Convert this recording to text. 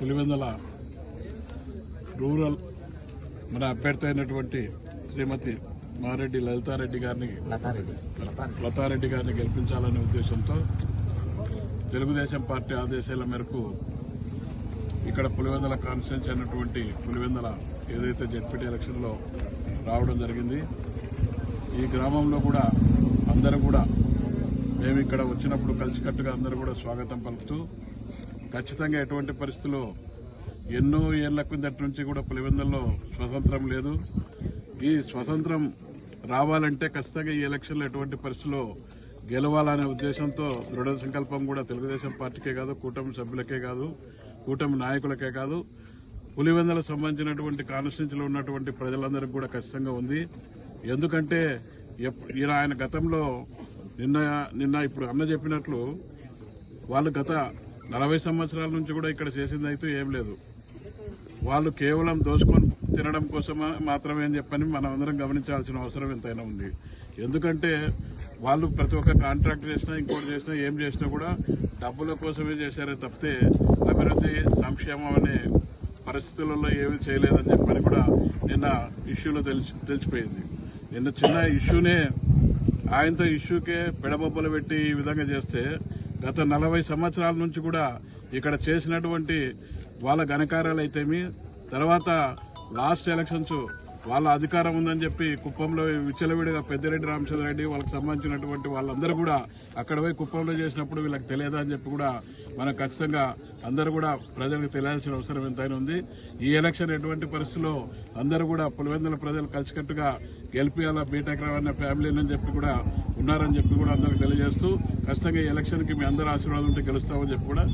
Pulivendula rural మన అభ్యర్థి అయినటువంటి శ్రీమతి మారెడ్డి లలితారెడ్డి గారిని లతారెడ్డి. లతారెడ్డి. గారిని గెలిపించాలనే ఉద్దేశంతో తెలుగుదేశం పార్టీ ఆదేశాల మేరకు ఇక్కడ పులివెందల కాన్స్టిట్యూన్సీ అయినటువంటి పులివెందల ఏదైతే జెడ్పీటీ ఎలక్షన్లో రావడం జరిగింది ఈ గ్రామంలో కూడా అందరూ కూడా మేము ఇక్కడ వచ్చినప్పుడు కలిసికట్టుగా అందరూ కూడా స్వాగతం పలుకుతూ ఖచ్చితంగా ఎటువంటి పరిస్థితుల్లో ఎన్నో ఏళ్ళ కిందటి నుంచి కూడా పులివెందుల్లో స్వతంత్రం లేదు. ఈ స్వతంత్రం రావాలంటే ఖచ్చితంగా ఈ ఎలక్షన్లో ఎటువంటి పరిస్థితుల్లో గెలవాలనే ఉద్దేశంతో దృఢ సంకల్పం కూడా తెలుగుదేశం పార్టీకే కాదు కూటమి సభ్యులకే కాదు కూటమి నాయకులకే కాదు. పులివెందులకు సంబంధించినటువంటి కాన్స్టిట్యూన్సీలో ఉన్నటువంటి ప్రజలందరికీ కూడా ఖచ్చితంగా ఉంది. ఎందుకంటే ఎప్- ఈయన ఆయన గతంలో నిన్న నిన్న ఇప్పుడు అన్న చెప్పినట్లు వాళ్ళు గత నలభై సంవత్సరాల నుంచి కూడా ఇక్కడ చేసింది అయితే ఏం లేదు. వాళ్ళు కేవలం దోచుకొని తినడం కోసమే మాత్రమే అని చెప్పని మనం అందరం గమనించాల్సిన అవసరం ఎంతైనా ఉంది. ఎందుకంటే వాళ్ళు ప్రతి ఒక్క కాంట్రాక్ట్ చేసినా ఇంకోటి చేసినా ఏం చేసినా కూడా డబ్బుల కోసమే చేశారే తప్పితే అభివృద్ధి సంక్షేమం అనే పరిస్థితులలో ఏమీ చేయలేదని చెప్పని కూడా నిన్న ఇష్యూలో తెలిసి తెలిసిపోయింది. నిన్న చిన్న ఇష్యూనే ఆయనతో ఇష్యూకే పెడబొబ్బలు పెట్టి ఈ విధంగా చేస్తే గత నలభై సంవత్సరాల నుంచి కూడా ఇక్కడ చేసినటువంటి వాళ్ళ ఘనకార్యాలు అయితేమి తర్వాత లాస్ట్ ఎలక్షన్స్ వాళ్ళ అధికారం ఉందని చెప్పి కుప్పంలో విచ్చలవిడిగా పెద్దిరెడ్డి రామచంద్రరెడ్డి వాళ్ళకి సంబంధించినటువంటి వాళ్ళందరూ కూడా అక్కడ పోయి కుప్పంలో చేసినప్పుడు వీళ్ళకి తెలియదా అని చెప్పి కూడా మనం ఖచ్చితంగా అందరూ కూడా ప్రజలకు తెలియాల్సిన అవసరం ఎంతైనా ఉంది. ఈ ఎలక్షన్ ఎటువంటి పరిస్థితుల్లో అందరూ కూడా పులివెందుల ప్రజలు కలిసికట్టుగా గెలిపియాల బీటెక్ రవాణా ఫ్యామిలీని అని చెప్పి కూడా ఉన్నారని చెప్పి కూడా అందరికి తెలియజేస్తూ ఖచ్చితంగా ఈ ఎలక్షన్కి మీ అందరు ఆశీర్వాదం ఉంటే గెలుస్తామని చెప్పి కూడా